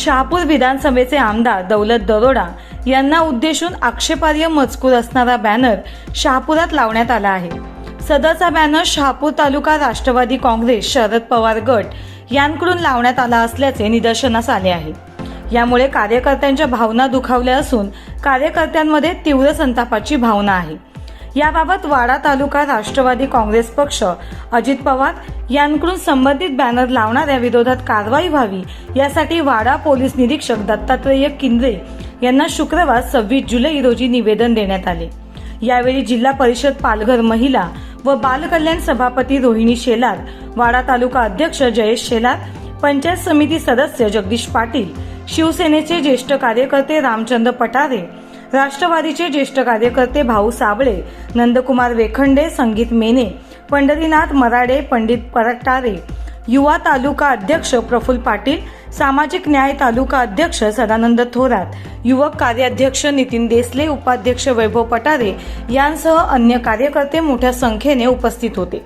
शहापूर विधानसभेचे आमदार दौलत दरोडा यांना उद्देशून आक्षेपार्ह मजकूर असणारा बॅनर शहापुरात लावण्यात आला आहे. सदरचा बॅनर शहापूर तालुका राष्ट्रवादी काँग्रेस शरद पवार गट यांकडून लावण्यात आला असल्याचे निदर्शनास आले आहे. यामुळे कार्यकर्त्यांच्या भावना दुखावल्या असून कार्यकर्त्यांमध्ये तीव्र संतापाची भावना आहे. याबाबत वाडा तालुका राष्ट्रवादी काँग्रेस पक्ष अजित पवार यांकडून संबंधित बॅनर लावणाऱ्या विरोधात कारवाई व्हावी यासाठी वाडा पोलीस निरीक्षक दत्तात्रेय किंद्रे यांना शुक्रवार सव्वीस जुलै रोजी निवेदन देण्यात आले. यावेळी जिल्हा परिषद पालघर महिला व बालकल्याण सभापती रोहिणी शेलार वाडा तालुका अध्यक्ष जयेश शेलार पंचायत समिती सदस्य जगदीश पाटील शिवसेनेचे ज्येष्ठ कार्यकर्ते रामचंद्र पटारे राष्ट्रवादीचे ज्येष्ठ कार्यकर्ते भाऊ साबळे नंदकुमार वेखंडे संगीत मेने पंढरीनाथ मराडे पंडित परटारे युवा तालुका अध्यक्ष प्रफुल पाटील सामाजिक न्याय तालुका अध्यक्ष सदानंद थोरात युवक कार्याध्यक्ष नितीन देसले उपाध्यक्ष वैभव पटारे यांसह अन्य कार्यकर्ते मोठ्या संख्येने उपस्थित होते.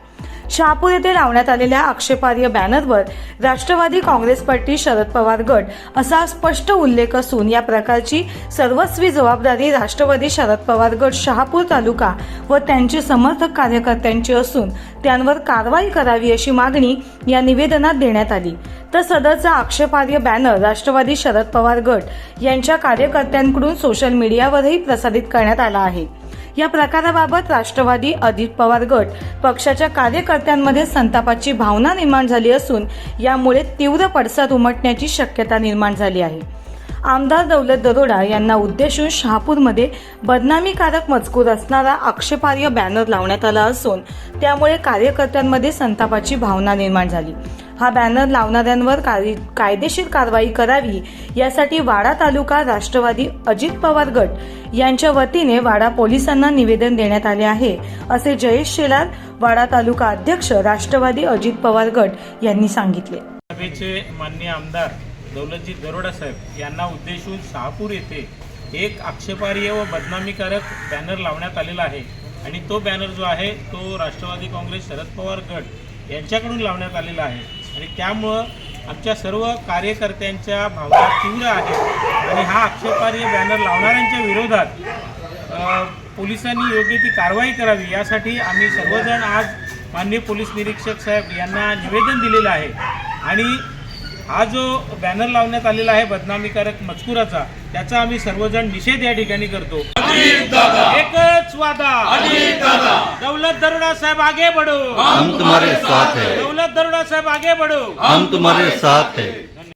शहापूर येथे लावण्यात आलेल्या आक्षेपार्ह बॅनरवर राष्ट्रवादी काँग्रेस पार्टी शरद पवार गट असा स्पष्ट उल्लेख असून या प्रकारची सर्वस्वी जबाबदारी राष्ट्रवादी शरद पवार गट शहापूर तालुका व त्यांचे समर्थक कार्यकर्त्यांची असून त्यांवर कारवाई करावी अशी मागणी या निवेदनात देण्यात आली. तर सदरचा आक्षेपार्ह बॅनर राष्ट्रवादी शरद पवार गट यांच्या कार्यकर्त्यांकडून सोशल मीडियावरही प्रसारित करण्यात आला आहे. या प्रकाराबाबत राष्ट्रवादी अजित पवार गट पक्षाच्या कार्यकर्त्यांमध्ये संतापाची भावना निर्माण झाली असून यामुळे तीव्र पडसाद उमटण्याची शक्यता निर्माण झाली आहे. आमदार दौलत दरोडा यांना उद्देशून शहापूरमध्ये बदनामीकारक मजकूर असणारा आक्षेपार्ह बॅनर लावण्यात आला असून त्यामुळे कार्यकर्त्यांमध्ये संतापाची भावना निर्माण झाली. हा बॅनर लावणाऱ्यांवर कायदेशीर कारवाई करावी यासाठी वाडा तालुका राष्ट्रवादी अजित पवार गट यांच्या वतीने वाडा पोलिसांना निवेदन देण्यात आले आहे असे जयेश शेलार वाडा तालुका अध्यक्ष राष्ट्रवादी अजित पवार गट यांनी सांगितले. सभेचे माननीय आमदार दौलतजी दरोडा साहेब यांना उद्देशून शहापूर येथे एक आक्षेपार्ह व बदनामीकारक बॅनर लावण्यात आलेला आहे आणि तो बॅनर जो आहे तो राष्ट्रवादी काँग्रेस शरद पवार गट यांच्याकडून लावण्यात आलेला आहे. आणि त्यामुळं आमच्या सर्व कार्यकर्त्यांच्या भावना तीव्र आहेत. आणि हा आक्षेपार्ह बॅनर लावणाऱ्यांच्या विरोधात पोलिसांनी योग्य ती कारवाई करावी यासाठी आम्ही सर्वजण आज माननीय पोलीस निरीक्षक साहेब यांना निवेदन दिलेलं आहे. आणि हा जो बॅनर लावण्यात आलेला आहे बदनामीकारक मजकुराचा त्याचा आम्ही सर्वजण निषेध या ठिकाणी करतो. एकच वादा. दौलत दरोडा साहेब आगे बढो. हम तुम्हारे साथ हैं. दौलत दरोडा साहेब आगे बढो. हम तुम्हारे साथ हैं.